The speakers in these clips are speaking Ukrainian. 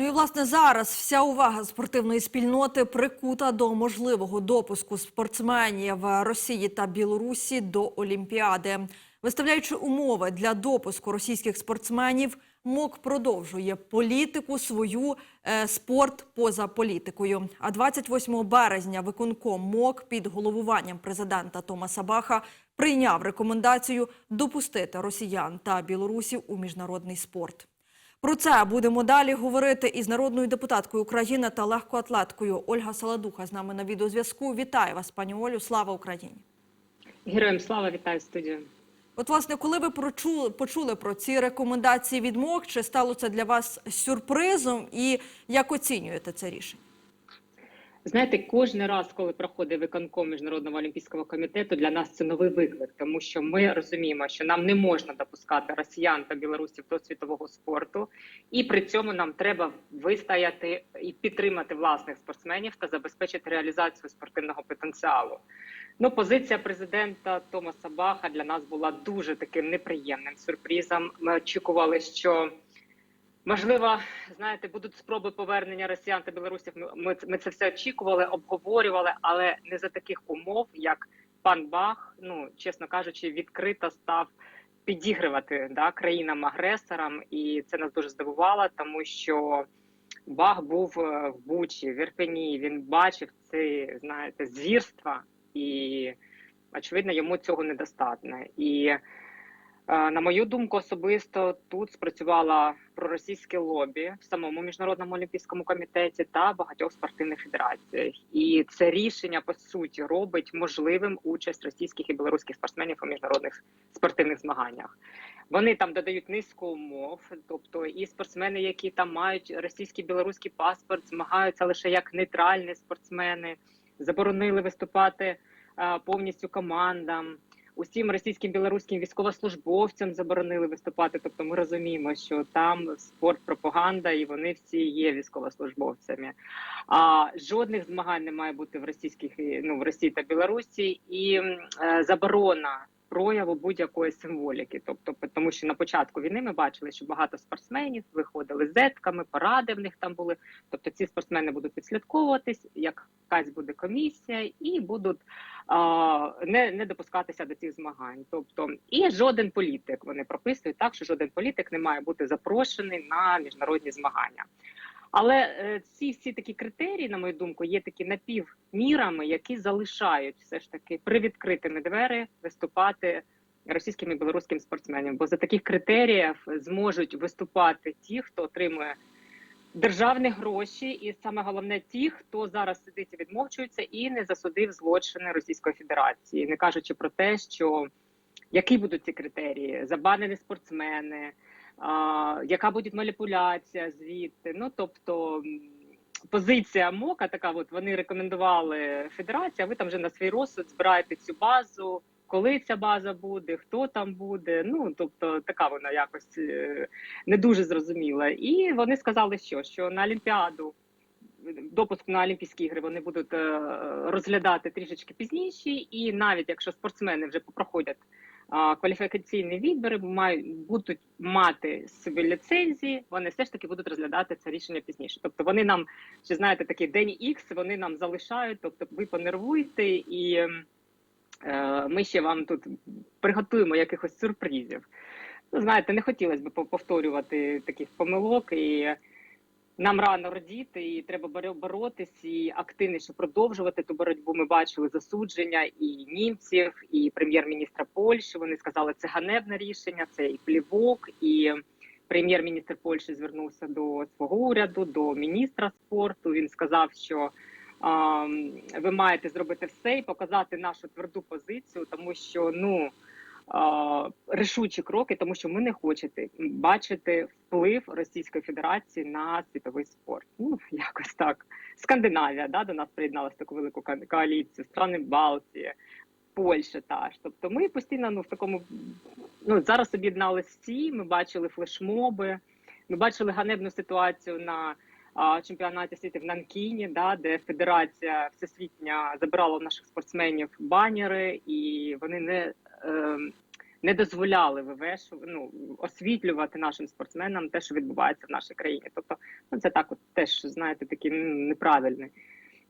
Ну і власне зараз вся увага спортивної спільноти прикута до можливого допуску спортсменів Росії та Білорусі до Олімпіади. Виставляючи умови для допуску російських спортсменів, МОК продовжує політику свою е, спорт поза політикою. А 28 березня виконком МОК під головуванням президента Томаса Баха прийняв рекомендацію допустити росіян та білорусів у міжнародний спорт. Про це будемо далі говорити із народною депутаткою України та легкоатлеткою Ольга Саладуха з нами на відеозв'язку. Вітаю вас, пані Олю. Слава Україні! Героям слава вітаю студію. От, власне, коли ви прочули, почули про ці рекомендації від МОК, чи стало це для вас сюрпризом і як оцінюєте це рішення? Знаєте, кожен раз, коли проходить виконком міжнародного олімпійського комітету, для нас це новий виклик, тому що ми розуміємо, що нам не можна допускати росіян та білорусів до світового спорту, і при цьому нам треба вистояти і підтримати власних спортсменів та забезпечити реалізацію спортивного потенціалу. Ну, позиція президента Томаса Баха для нас була дуже таким неприємним сюрпризом. Ми очікували, що Можливо, знаєте, будуть спроби повернення росіян та білорусів. Ми, ми, це все очікували, обговорювали, але не за таких умов, як пан Бах, ну чесно кажучи, відкрито став підігрувати да, країнам-агресорам, і це нас дуже здивувало, тому що Бах був е, в Бучі, в Ірпені. Він бачив ці, знаєте, звірства, і очевидно, йому цього недостатньо. І на мою думку, особисто тут спрацювала проросійське лобі в самому міжнародному олімпійському комітеті та багатьох спортивних федераціях. І це рішення по суті робить можливим участь російських і білоруських спортсменів у міжнародних спортивних змаганнях. Вони там додають низку умов, тобто і спортсмени, які там мають російський білоруський паспорт, змагаються лише як нейтральні спортсмени, заборонили виступати повністю командам усім російським білоруським військовослужбовцям заборонили виступати. Тобто, ми розуміємо, що там спорт пропаганда, і вони всі є військовослужбовцями. А жодних змагань не має бути в російських ну в Росії та Білорусі, і е, заборона. Прояву будь-якої символіки, тобто тому, що на початку війни ми бачили, що багато спортсменів виходили зетками, паради в них там були. Тобто, ці спортсмени будуть відслідковуватись, якась буде комісія, і будуть а, не не допускатися до цих змагань. Тобто, і жоден політик вони прописують так, що жоден політик не має бути запрошений на міжнародні змагання. Але е, ці всі такі критерії, на мою думку, є такі напівмірами, які залишають все ж таки привідкритими двері виступати російським і білоруським спортсменам. Бо за таких критеріїв зможуть виступати ті, хто отримує державні гроші, і саме головне, ті, хто зараз сидить і відмовчується і не засудив злочини Російської Федерації, не кажучи про те, що які будуть ці критерії, забанені спортсмени. А, яка буде маніпуляція звідти? Ну тобто позиція МОКа така: от вони рекомендували федерація. Ви там вже на свій розсуд збираєте цю базу. Коли ця база буде, хто там буде? Ну тобто така вона якось е, не дуже зрозуміла. І вони сказали, що що на Олімпіаду допуск на Олімпійські ігри вони будуть е, розглядати трішечки пізніше, і навіть якщо спортсмени вже проходять кваліфікаційні відбори мають будуть мати собі ліцензії, вони все ж таки будуть розглядати це рішення пізніше. Тобто вони нам чи знаєте такий день Х вони нам залишають. Тобто, ви понервуєте, і е, ми ще вам тут приготуємо якихось сюрпризів. Ну, знаєте, не хотілося б повторювати таких помилок і. Нам рано родіти, і треба боротись, і активніше продовжувати ту боротьбу. Ми бачили засудження і німців, і прем'єр-міністра Польщі. Вони сказали, це ганебне рішення, це і плівок. І прем'єр-міністр Польщі звернувся до свого уряду, до міністра спорту. Він сказав, що а, ви маєте зробити все і показати нашу тверду позицію, тому що ну рішучі кроки, тому що ми не хочете бачити вплив Російської Федерації на світовий спорт. Ну якось так. Скандинавія да до нас приєдналася таку велику коаліцію, страни Балтії, Польща та ж. Тобто, ми постійно ну в такому ну зараз об'єдналися всі. Ми бачили флешмоби, ми бачили ганебну ситуацію на. Чемпіонаті світу в Нанкіні, да, де федерація всесвітня забирала у наших спортсменів банери, і вони не не дозволяли вивешу, ну, освітлювати нашим спортсменам те, що відбувається в нашій країні. Тобто, ну це так, от теж знаєте, такі неправильні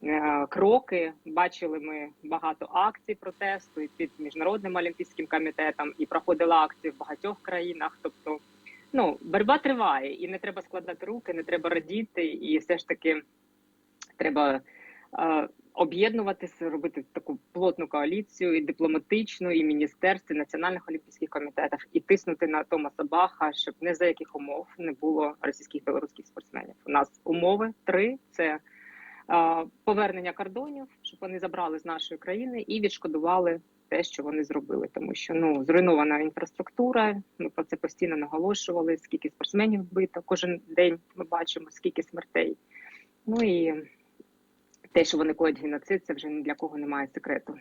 е, кроки. Бачили ми багато акцій протесту і під міжнародним олімпійським комітетом, і проходили акції в багатьох країнах. Тобто, ну боротьба триває, і не треба складати руки, не треба радіти, і все ж таки треба. Об'єднуватися, робити таку плотну коаліцію і дипломатичну, і міністерств, національних олімпійських комітетів, і тиснути на Томаса Баха, щоб не за яких умов не було російських білоруських спортсменів. У нас умови три: це е, повернення кордонів, щоб вони забрали з нашої країни і відшкодували те, що вони зробили, тому що ну зруйнована інфраструктура. Ми про це постійно наголошували. Скільки спортсменів вбито кожен день ми бачимо, скільки смертей. Ну і те, що вони коять геноцид, це вже ні для кого немає секрету.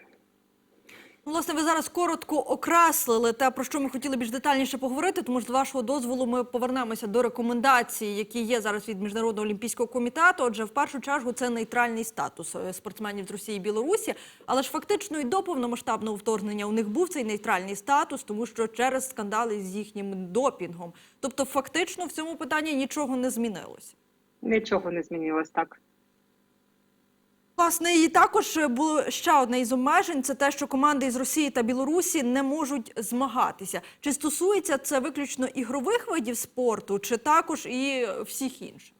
Ну, Власне, ви зараз коротко окреслили те, про що ми хотіли більш детальніше поговорити. Тому з вашого дозволу ми повернемося до рекомендацій, які є зараз від міжнародного олімпійського комітету. Отже, в першу чергу це нейтральний статус е, спортсменів з Росії і Білорусі. Але ж фактично і до повномасштабного вторгнення у них був цей нейтральний статус, тому що через скандали з їхнім допінгом. Тобто, фактично в цьому питанні нічого не змінилося. Нічого не змінилось так. Власне, і також було ще одне із обмежень: це те, що команди із Росії та Білорусі не можуть змагатися. Чи стосується це виключно ігрових видів спорту, чи також і всіх інших?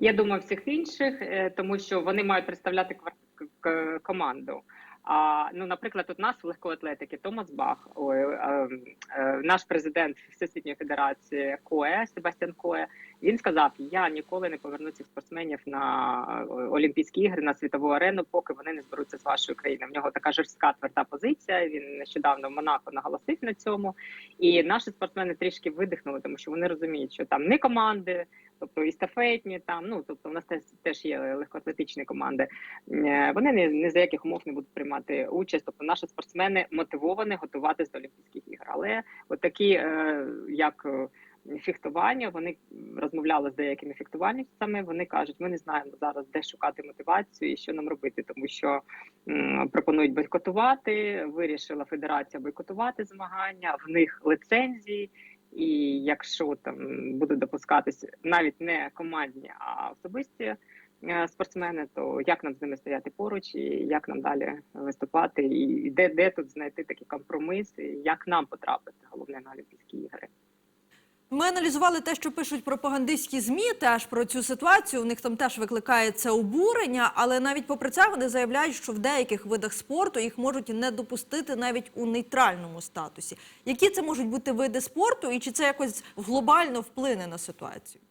Я думаю, всіх інших, е, тому що вони мають представляти команду. А ну, наприклад, у нас в легкоатлетики Томас Бах, ой, е, е, наш президент Всесвітньої федерації КОЕ Себастьян Кое. Він сказав: Я ніколи не поверну цих спортсменів на е, Олімпійські ігри на світову арену, поки вони не зберуться з вашої країни. В нього така жорстка тверда позиція. Він нещодавно в Монако наголосив на цьому. І наші спортсмени трішки видихнули, тому що вони розуміють, що там не команди, тобто і естафетні, там ну тобто у нас теж, є легкоатлетичні команди. Е, Вони ні, ні за яких умов не будуть приймати участь. Тобто наші спортсмени мотивовані готуватись до Олімпійських ігор. Але от е, як е, фехтування, вони розмовляли з деякими фехтувальницями. Вони кажуть, ми не знаємо зараз, де шукати мотивацію і що нам робити, тому що пропонують бойкотувати. Вирішила федерація бойкотувати змагання. В них лицензії. І якщо там будуть допускатись навіть не командні, а особисті е, спортсмени, то як нам з ними стояти поруч, і як нам далі виступати, і де, де тут знайти такі і як нам потрапити? Головне на Олімпійські ігри. Ми аналізували те, що пишуть пропагандистські змі, теж про цю ситуацію. У них там теж викликає це обурення, але навіть попри це вони заявляють, що в деяких видах спорту їх можуть не допустити навіть у нейтральному статусі. Які це можуть бути види спорту, і чи це якось глобально вплине на ситуацію?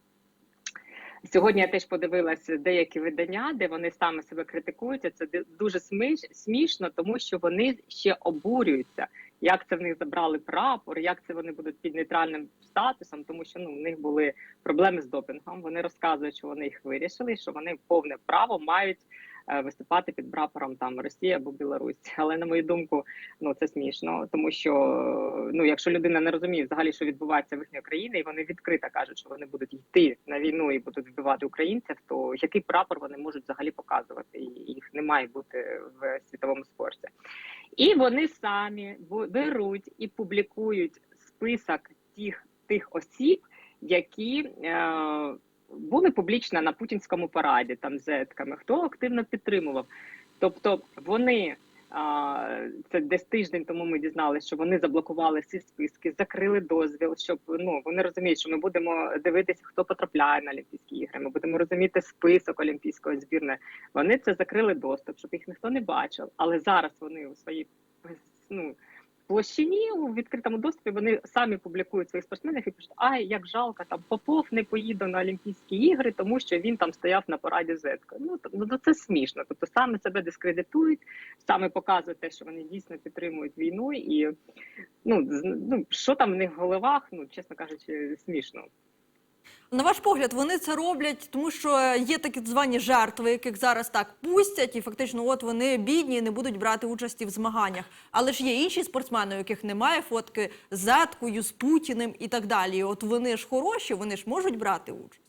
Сьогодні я теж подивилася деякі видання, де вони саме себе критикують. Це дуже сміш, смішно, тому що вони ще обурюються, як це в них забрали прапор, як це вони будуть під нейтральним статусом, тому що ну в них були проблеми з допінгом. Вони розказують, що вони їх вирішили, що вони повне право мають виступати під прапором там Росії або Білорусь. Але на мою думку, ну це смішно, тому що ну якщо людина не розуміє взагалі, що відбувається в їхній країні, і вони відкрито кажуть, що вони будуть йти на війну і будуть вбивати українців, то який прапор вони можуть взагалі показувати? І їх не має бути в світовому спорті. І вони самі беруть і публікують список тих тих осіб, які е, були публічно на путінському параді, там зетками, хто активно підтримував. Тобто вони це десь тиждень тому ми дізналися, що вони заблокували всі списки, закрили дозвіл, щоб ну вони розуміють, що ми будемо дивитися, хто потрапляє на Олімпійські ігри. Ми будемо розуміти список олімпійської збірної. Вони це закрили доступ, щоб їх ніхто не бачив. Але зараз вони у своїй ну, площині у відкритому доступі вони самі публікують своїх спортсменів і пишуть, ай, як жалко, там Попов не поїде на Олімпійські ігри, тому що він там стояв на параді зетка. Ну ну, це смішно. Тобто саме себе дискредитують, саме показують те, що вони дійсно підтримують війну, і ну ну що там в них в головах, ну чесно кажучи, смішно. На ваш погляд, вони це роблять, тому що є такі звані жертви, яких зараз так пустять, і фактично, от вони бідні, і не будуть брати участі в змаганнях. Але ж є інші спортсмени, у яких немає фотки з Зеткою, з Путіним і так далі. От вони ж хороші, вони ж можуть брати участь.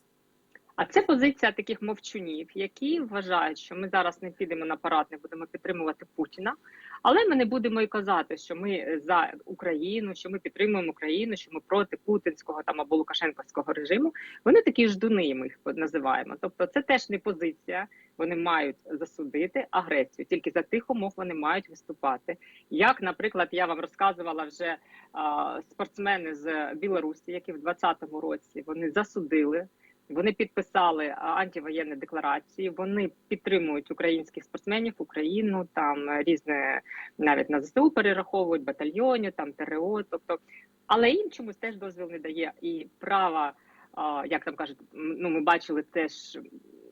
А це позиція таких мовчунів, які вважають, що ми зараз не підемо на парад, не будемо підтримувати Путіна, але ми не будемо і казати, що ми за Україну, що ми підтримуємо Україну, що ми проти путінського там або Лукашенківського режиму. Вони такі ждуни, ми їх називаємо. Тобто, це теж не позиція. Вони мають засудити агресію. Тільки за тих умов вони мають виступати. Як, наприклад, я вам розказувала вже а, спортсмени з Білорусі, які в 2020 році вони засудили. Вони підписали а, антивоєнні декларації. Вони підтримують українських спортсменів, Україну там е, різне навіть на ЗСУ перераховують батальйонів, там ТРО. Тобто, але їм чомусь теж дозвіл не дає і права, як там кажуть, ну ми бачили теж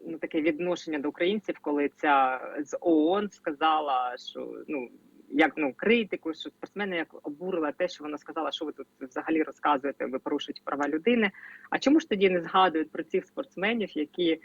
ну таке відношення до українців, коли ця з ООН сказала, що ну. Як ну критику, що спортсмени як обурила те, що вона сказала, що ви тут взагалі розказуєте, ви порушуєте права людини. А чому ж тоді не згадують про цих спортсменів, які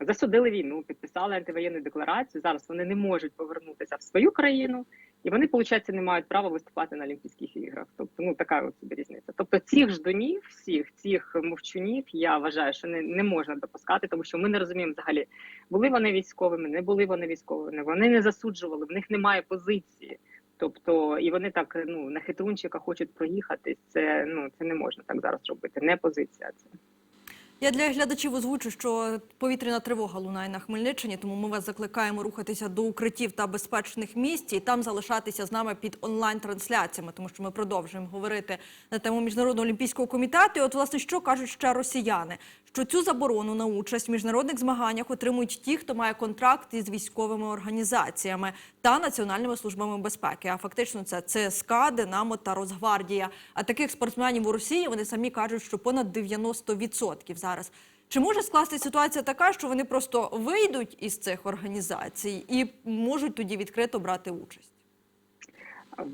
засудили війну, підписали антивоєнну декларацію? Зараз вони не можуть повернутися в свою країну, і вони, виходить, не мають права виступати на Олімпійських іграх. Тобто, ну така от собі різниця. Тобто, цих ждунів, всіх цих мовчунів, я вважаю, що не, не можна допускати, тому що ми не розуміємо взагалі, були вони військовими, не були вони військовими. Вони не засуджували, в них немає позиції. Тобто, і вони так ну на хитрунчика хочуть проїхати. Це ну це не можна так зараз робити. Не позиція це. Я для глядачів озвучу, що повітряна тривога лунає на Хмельниччині, тому ми вас закликаємо рухатися до укриттів та безпечних місць і там залишатися з нами під онлайн-трансляціями, тому що ми продовжуємо говорити на тему міжнародного олімпійського комітету. І от власне що кажуть ще росіяни, що цю заборону на участь в міжнародних змаганнях отримують ті, хто має контракт із військовими організаціями та національними службами безпеки. А фактично це ЦСКА, Динамо та Росгвардія. А таких спортсменів у Росії вони самі кажуть, що понад 90% зараз. Чи може скласти ситуація така, що вони просто вийдуть із цих організацій і можуть тоді відкрито брати участь?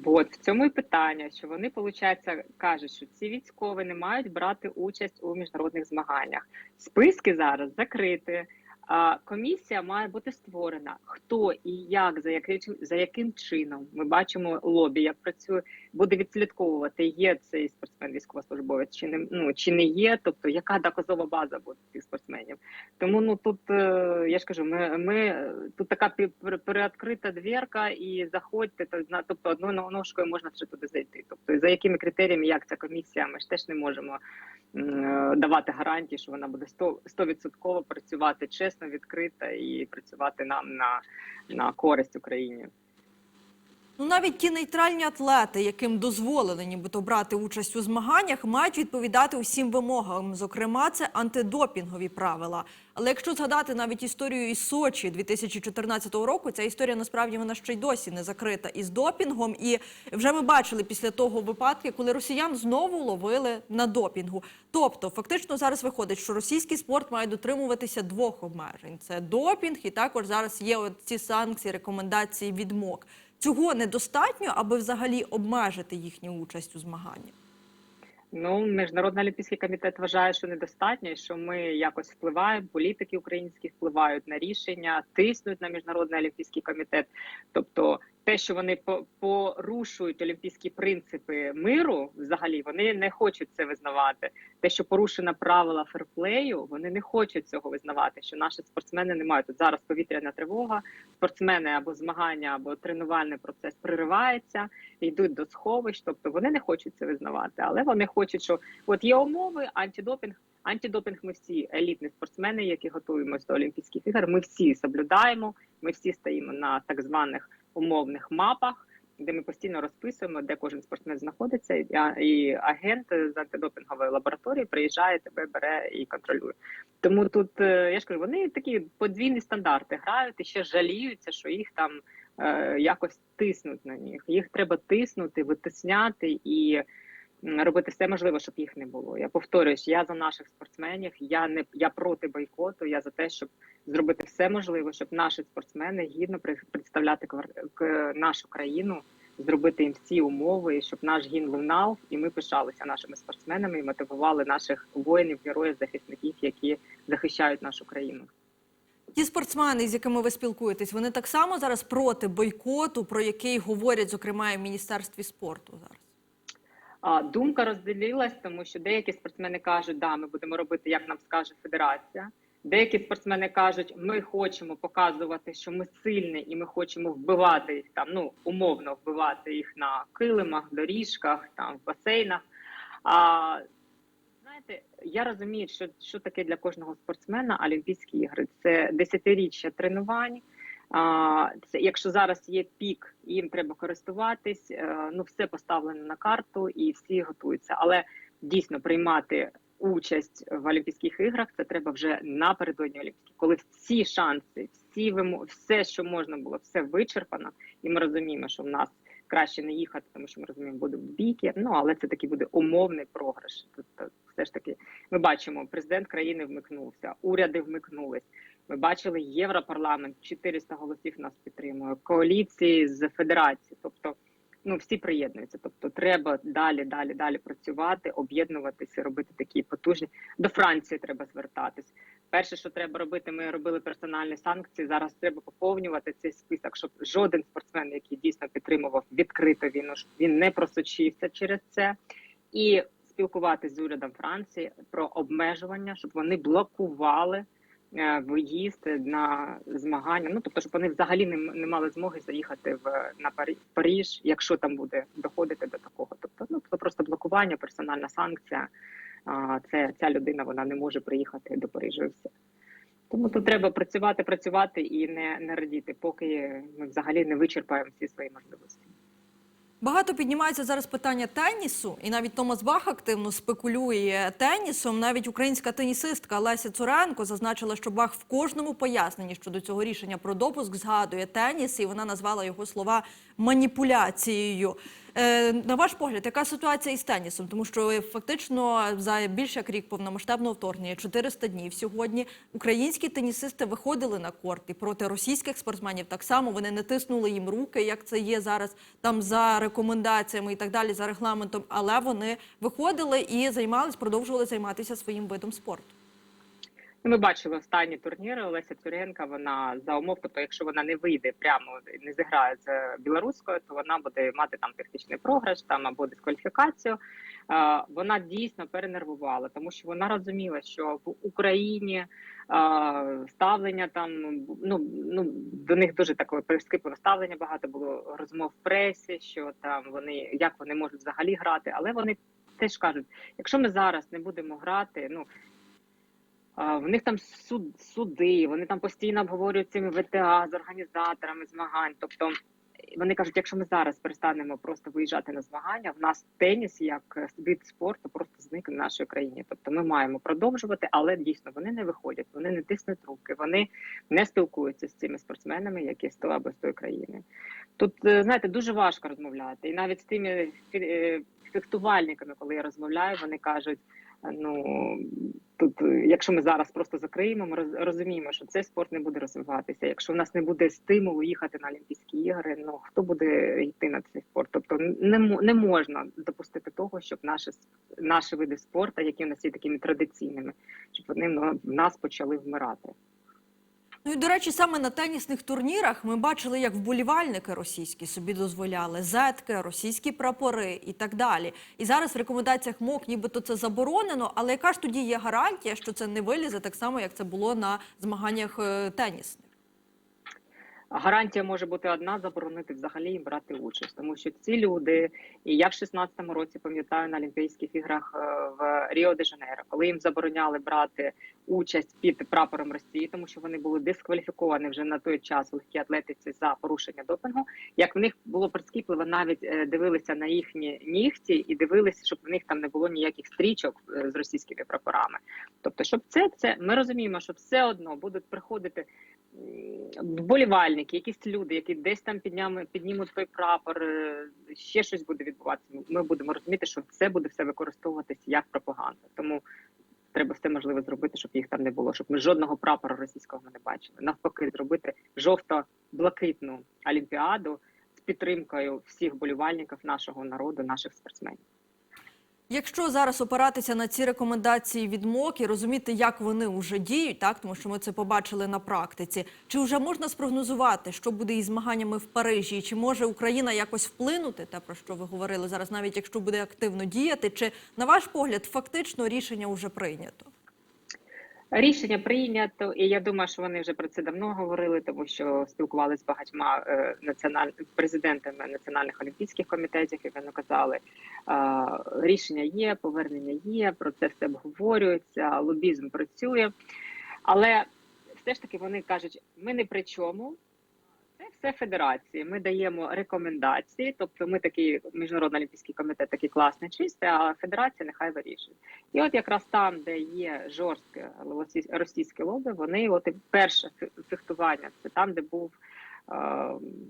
От в цьому і питання, що вони, виходить, кажуть, що ці військові не мають брати участь у міжнародних змаганнях. Списки зараз закриті. Комісія має бути створена. Хто і як за яким за яким чином ми бачимо лобі, як працює, буде відслідковувати, є цей спортсмен військовослужбовець чи не ну чи не є, тобто яка доказова база буде цих спортсменів. Тому ну тут е, я ж кажу, ми ми тут така переоткрита двірка, і заходьте, то тобто одною ножкою можна ще туди зайти. Тобто за якими критеріями, як ця комісія, ми ж теж не можемо давати гарантії, що вона буде 100% 100% працювати чесно, відкрито і працювати нам на, на користь Україні. Ну, навіть ті нейтральні атлети, яким дозволено нібито брати участь у змаганнях, мають відповідати усім вимогам. Зокрема, це антидопінгові правила. Але якщо згадати навіть історію із Сочі 2014 року, ця історія насправді вона ще й досі не закрита із допінгом. І вже ми бачили після того випадки, коли росіян знову ловили на допінгу. Тобто, фактично зараз виходить, що російський спорт має дотримуватися двох обмежень: це допінг, і також зараз є ці санкції, рекомендації від МОК. Цього недостатньо, аби взагалі обмежити їхню участь у змаганнях. Ну, міжнародний олімпійський комітет вважає, що недостатньо, і що ми якось впливаємо, політики українські впливають на рішення, тиснуть на міжнародний олімпійський комітет. Тобто, те, що вони порушують олімпійські принципи миру, взагалі вони не хочуть це визнавати. Те, що порушено правила ферплею, вони не хочуть цього визнавати. Що наші спортсмени не мають От зараз повітряна тривога, спортсмени або змагання, або тренувальний процес приривається, йдуть до сховищ. Тобто вони не хочуть це визнавати, але вони хочуть, що от є умови, антидопінг. Антидопінг ми всі елітні спортсмени, які готуємося до Олімпійських ігор. Ми всі соблюдаємо. Ми всі стоїмо на так званих умовних мапах, де ми постійно розписуємо, де кожен спортсмен знаходиться, і, агент з антидопінгової лабораторії приїжджає, тебе бере і контролює. Тому тут е, я ж кажу, вони такі подвійні стандарти грають і ще жаліються, що їх там е, якось тиснуть на них. Їх треба тиснути, витисняти і робити все можливе, щоб їх не було. Я повторююсь, я за наших спортсменів, я не я проти бойкоту. Я за те, щоб зробити все можливе, щоб наші спортсмени гідно представляти нашу країну, зробити їм всі умови, щоб наш гімн лунав, і ми пишалися нашими спортсменами і мотивували наших воїнів, героїв, захисників, які захищають нашу країну. Ті спортсмени, з якими ви спілкуєтесь, вони так само зараз проти бойкоту, про який говорять, зокрема, і в міністерстві спорту зараз. Думка розділилась, тому що деякі спортсмени кажуть, да, ми будемо робити, як нам скаже федерація. Деякі спортсмени кажуть, ми хочемо показувати, що ми сильні, і ми хочемо вбивати їх там, ну умовно вбивати їх на килимах, доріжках, там в басейнах. А знаєте, я розумію, що, що таке для кожного спортсмена Олімпійські ігри. Це десятиріччя тренувань. А, це якщо зараз є пік, їм треба користуватись, е, ну все поставлено на карту і всі готуються. Але дійсно приймати участь в Олімпійських іграх це треба вже напередодні Олімпійських, коли всі шанси, всі вимо... все, що можна було, все вичерпано, і ми розуміємо, що в нас краще не їхати, тому що ми розуміємо, буде бійки. Ну але це такий буде умовний програш. Тобто, все ж таки, ми бачимо, президент країни вмикнувся, уряди вмикнулись. Ми бачили Європарламент, 400 голосів нас підтримує, коаліції з федерації. Тобто, ну всі приєднуються. Тобто, треба далі, далі, далі працювати, об'єднуватися, робити такі потужні. До Франції треба звертатись. Перше, що треба робити, ми робили персональні санкції. Зараз треба поповнювати цей список, щоб жоден спортсмен, який дійсно підтримував відкрито війну, він не просочився через це і спілкуватися з урядом Франції про обмежування, щоб вони блокували виїзд на змагання. Ну тобто, щоб вони взагалі не, не мали змоги заїхати в на Парі- в Паріж, якщо там буде доходити до такого. Тобто, ну це просто блокування, персональна санкція. А, це ця людина вона не може приїхати до все. Тому тут треба працювати, працювати і не, не радіти, поки ми взагалі не вичерпаємо всі свої можливості. Багато піднімається зараз питання тенісу, і навіть Томас Бах активно спекулює тенісом. Навіть українська тенісистка Леся Цуренко зазначила, що Бах в кожному поясненні щодо цього рішення про допуск згадує теніс, і вона назвала його слова маніпуляцією. Е, на ваш погляд, яка ситуація із тенісом? Тому що е, фактично за більше як рік повномасштабного вторгнення, 400 днів сьогодні, українські тенісисти виходили на корт і проти російських спортсменів так само вони не тиснули їм руки, як це є зараз там за рекомендаціями і так далі, за регламентом. Але вони виходили і займались, продовжували займатися своїм видом спорту. Ну, Ми бачили останні турніри Олеся Цуренка. Вона за умов, тобто, якщо вона не вийде прямо не зіграє з білоруською, то вона буде мати там технічний програш, там або дискваліфікацію. Вона дійсно перенервувала, тому що вона розуміла, що в Україні ставлення там ну ну до них дуже таке прискіплене ставлення. Багато було розмов в пресі, що там вони як вони можуть взагалі грати, але вони теж кажуть, якщо ми зараз не будемо грати, ну. В них там суд, суди, вони там постійно обговорюють цими ВТА з організаторами змагань. Тобто вони кажуть, якщо ми зараз перестанемо просто виїжджати на змагання, в нас теніс як вид спорту просто зникне в нашій країні. Тобто ми маємо продовжувати, але дійсно вони не виходять, вони не тиснуть руки, вони не спілкуються з цими спортсменами, які з того або з тої країни. Тут е, знаєте, дуже важко розмовляти, і навіть з тими е, фехтувальниками, коли я розмовляю, вони кажуть. Ну тут, е, якщо ми зараз просто закриємо, ми роз- розуміємо, що цей спорт не буде розвиватися. Якщо в нас не буде стимулу їхати на Олімпійські ігри, ну хто буде йти на цей спорт? Тобто не, не можна допустити того, щоб наші наші види спорту, які в нас є такими традиційними, щоб вони в в нас почали вмирати. Ну і до речі, саме на тенісних турнірах ми бачили, як вболівальники російські собі дозволяли зетки, російські прапори і так далі. І зараз в рекомендаціях МОК нібито це заборонено, але яка ж тоді є гарантія, що це не вилізе так само, як це було на змаганнях е, тенісних? Гарантія може бути одна заборонити взагалі їм брати участь, тому що ці люди, і я в 16-му році пам'ятаю на Олімпійських іграх е, в Ріо де Жанейро, коли їм забороняли брати участь під прапором Росії, тому що вони були дискваліфіковані вже на той час в легкій атлетиці за порушення допінгу. Як в них було прискіпливо, навіть е, дивилися на їхні нігті і дивилися, щоб в них там не було ніяких стрічок е, з російськими прапорами. Тобто, щоб це це ми розуміємо, що все одно будуть приходити вболівальники, якісь люди, які десь там піднями, піднімуть той прапор, е, ще щось буде відбуватися. Ми будемо розуміти, що це буде все використовуватись як пропаганда. Тому треба все можливе зробити, щоб їх там не було, щоб ми жодного прапора російського не бачили. Навпаки, зробити жовто-блакитну олімпіаду з підтримкою всіх болівальників нашого народу, наших спортсменів. Якщо зараз опиратися на ці рекомендації від МОК і розуміти, як вони вже діють, так тому що ми це побачили на практиці, чи вже можна спрогнозувати, що буде із змаганнями в Парижі, і чи може Україна якось вплинути, те про що ви говорили зараз, навіть якщо буде активно діяти, чи на ваш погляд фактично рішення вже прийнято? Рішення прийнято, і я думаю, що вони вже про це давно говорили, тому що спілкувалися з багатьма е, національ... президентами національних олімпійських комітетів, і вони казали, е, рішення є, повернення є, про це все обговорюється, лобізм працює. Але все ж таки вони кажуть, ми не при чому. Це все федерації. Ми даємо рекомендації, тобто ми такий міжнародний олімпійський комітет, такий класний, чистий, а федерація нехай вирішує. І от якраз там, де є жорстке російське лобі, вони от перше фехтування, це там, де був е,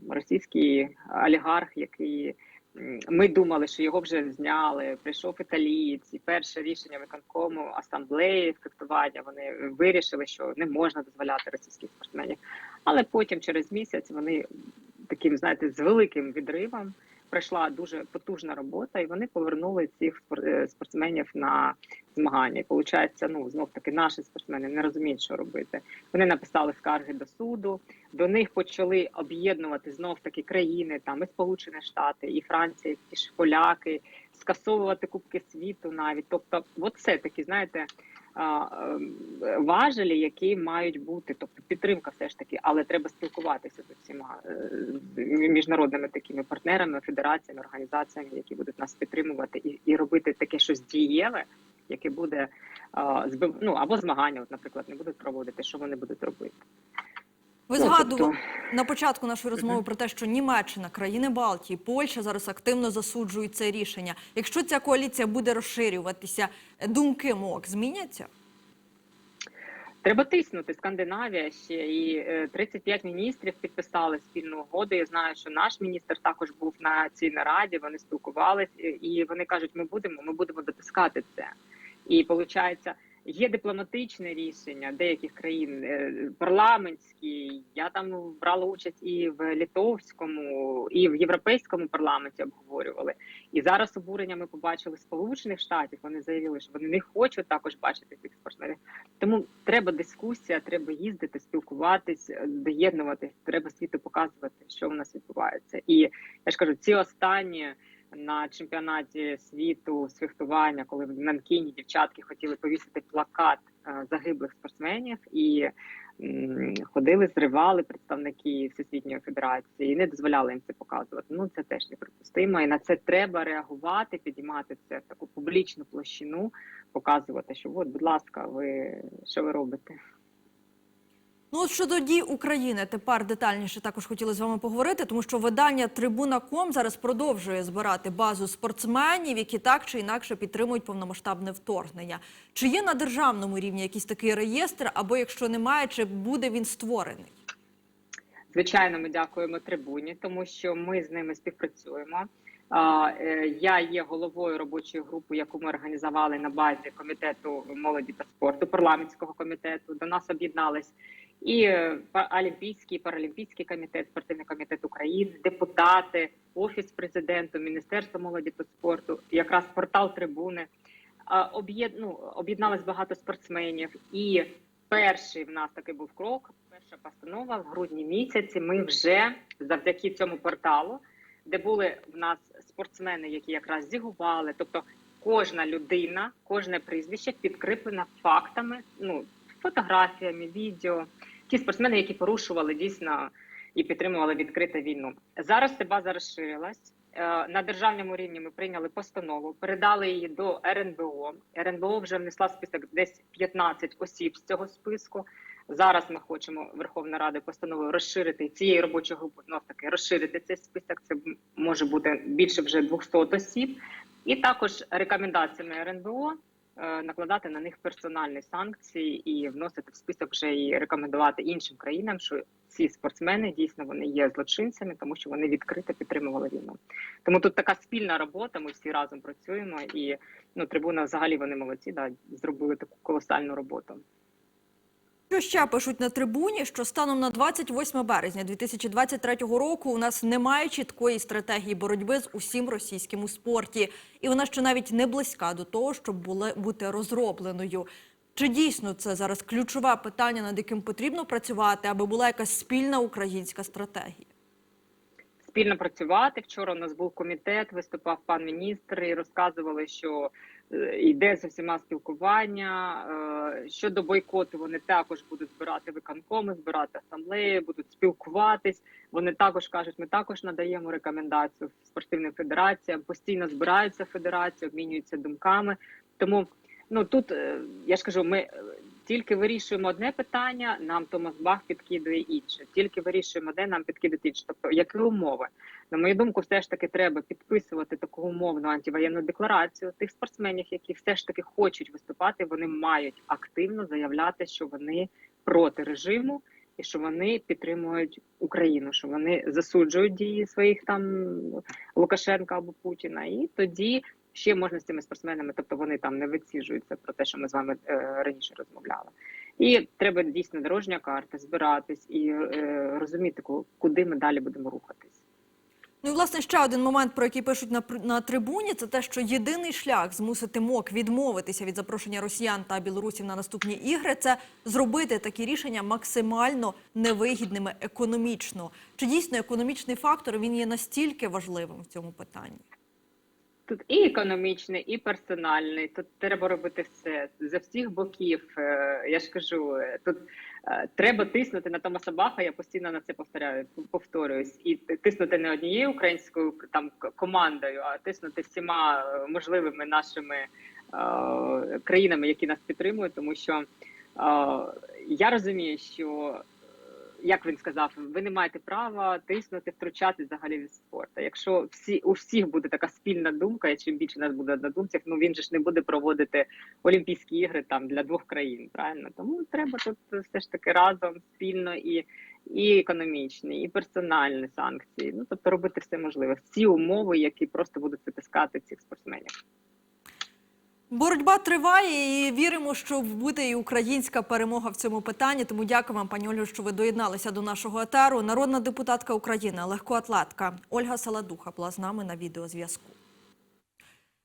російський олігарх, який ми думали, що його вже зняли. Прийшов італієць, і перше рішення виконкому асамблеї фехтування. Вони вирішили, що не можна дозволяти російських спортсменів. Але потім, через місяць, вони таким, знаєте, з великим відривом пройшла дуже потужна робота, і вони повернули цих е, спортсменів на змагання. І виходить, ну знов таки наші спортсмени не розуміють, що робити. Вони написали скарги до суду. До них почали об'єднувати знов таки країни, там і Сполучені Штати, і Франція, і поляки, скасовувати Кубки світу навіть. Тобто, от це такі, знаєте. ем, Важелі, які мають бути, тобто підтримка, все ж таки, але треба спілкуватися з усіма е, міжнародними такими партнерами, федераціями, організаціями, які будуть нас підтримувати, і, і робити таке щось дієве, яке буде ну або змагання, от, наприклад, не будуть проводити, що вони будуть робити. Ви Ну, згадували тобто- на початку нашої розмови про те, що Німеччина, країни Балтії, Польща зараз активно засуджують це рішення. Якщо ця коаліція буде розширюватися, думки МОК зміняться? Треба тиснути Скандинавія ще і е, 35 міністрів підписали спільну угоду. Я знаю, що наш міністр також був на цій нараді. Вони спілкувалися, і вони кажуть: ми будемо, ми будемо дотискати це. І виходить, є дипломатичне рішення деяких країн, е, парламентські. Я там брала участь і в литовському, і в європейському парламенті обговорювали. І зараз обурення ми побачили сполучених штатів. Вони заявили, що вони не хочуть також бачити цих спортсменів. Тому треба дискусія, треба їздити, спілкуватись, е, доєднуватись. Треба світу показувати, що у нас відбувається. І я ж кажу, ці останні на чемпіонаті світу з фехтування, коли в Нанкіні дівчатки хотіли повісити плакат е, загиблих спортсменів і ходили, зривали представники всесвітньої федерації і не дозволяли їм це показувати. Ну це теж неприпустимо. І на це треба реагувати, підіймати це в таку публічну площину, показувати, що от, будь ласка, ви що ви робите? Ну, от щодо дій України, тепер детальніше також хотіли з вами поговорити, тому що видання Трибуна.ком зараз продовжує збирати базу спортсменів, які так чи інакше підтримують повномасштабне вторгнення. Чи є на державному рівні якийсь такий реєстр, або якщо немає, чи буде він створений? Звичайно, ми дякуємо трибуні, тому що ми з ними співпрацюємо. Е, Я є головою робочої групи, яку ми організували на базі комітету молоді та спорту, парламентського комітету. До нас об'єднались і е, Олімпійський, паралімпійський комітет, спортивний комітет України, депутати, офіс президенту, міністерство молоді та спорту, якраз портал трибуни. Ну, об'єдналось багато спортсменів і перший в нас такий був крок. Перша постанова в грудні місяці. Ми вже завдяки цьому порталу, де були в нас спортсмени, які якраз зігували, тобто кожна людина, кожне прізвище підкріплено фактами, ну фотографіями, відео. Ті спортсмени, які порушували дійсно і підтримували відкриту війну. Зараз ця база розширилась. Е, На державному рівні ми прийняли постанову, передали її до РНБО. РНБО вже внесла список десь 15 осіб з цього списку. Зараз ми хочемо Верховна Рада постановою розширити цією робочою групою знов таки розширити цей список. Це може бути більше вже 200 осіб, і також рекомендаціями РНБО накладати на них персональні санкції і вносити в список вже і рекомендувати іншим країнам, що ці спортсмени дійсно вони є злочинцями, тому що вони відкрито підтримували війну. Тому тут така спільна робота. Ми всі разом працюємо, і ну трибуна взагалі вони молодці. Да, зробили таку колосальну роботу. Що ще пишуть на трибуні, що станом на 28 березня 2023 року у нас немає чіткої стратегії боротьби з усім російським у спорті, і вона ще навіть не близька до того, щоб були бути розробленою. Чи дійсно це зараз ключове питання, над яким потрібно працювати, аби була якась спільна українська стратегія? спільно працювати. Вчора у нас був комітет, виступав пан міністр і розказували, що йде з усіма спілкування. Е, Щодо бойкоту, вони також будуть збирати виконкоми, збирати асамблеї, будуть спілкуватись. Вони також кажуть, ми також надаємо рекомендацію спортивним федераціям, постійно збираються федерації, обмінюються думками. Тому ну тут е, я ж кажу, ми е, тільки вирішуємо одне питання, нам Томас Бах підкидує інше. Тільки вирішуємо одне, нам підкидує інше. Тобто, які умови? На мою думку, все ж таки треба підписувати таку умовну антивоєнну декларацію тих спортсменів, які все ж таки хочуть виступати. Вони мають активно заявляти, що вони проти режиму і що вони підтримують Україну, що вони засуджують дії своїх там Лукашенка або Путіна. І тоді ще можна з цими спортсменами, тобто вони там не виціжуються про те, що ми з вами е, раніше розмовляли. І треба дійсно дорожня карта, збиратись і е, розуміти, куди ми далі будемо рухатись. Ну і власне ще один момент, про який пишуть на на трибуні, це те, що єдиний шлях змусити МОК відмовитися від запрошення росіян та білорусів на наступні ігри це зробити такі рішення максимально невигідними економічно. Чи дійсно економічний фактор він є настільки важливим в цьому питанні? Тут і економічний, і персональний. Тут треба робити все з всіх боків. Е, Я ж кажу, е, тут е, треба тиснути на Томаса Баха. Я постійно на це повторяю, повторююсь, і тиснути не однією українською там командою, а тиснути всіма можливими нашими країнами, які нас підтримують, тому що я розумію, що як він сказав, ви не маєте права тиснути, втручати взагалі від спорту. Якщо всі у всіх буде така спільна думка, і чим більше нас буде однодумців, ну він же ж не буде проводити Олімпійські ігри там для двох країн. Правильно, тому треба тут все ж таки разом спільно і. І економічні, і персональні санкції. Ну тобто робити все можливе, всі умови, які просто будуть витискати цих спортсменів. Боротьба триває і віримо, що буде і українська перемога в цьому питанні. Тому дякую вам, пані Ольго, що ви доєдналися до нашого етеру. Народна депутатка України, легкоатлетка Ольга Саладуха була з нами на відеозв'язку.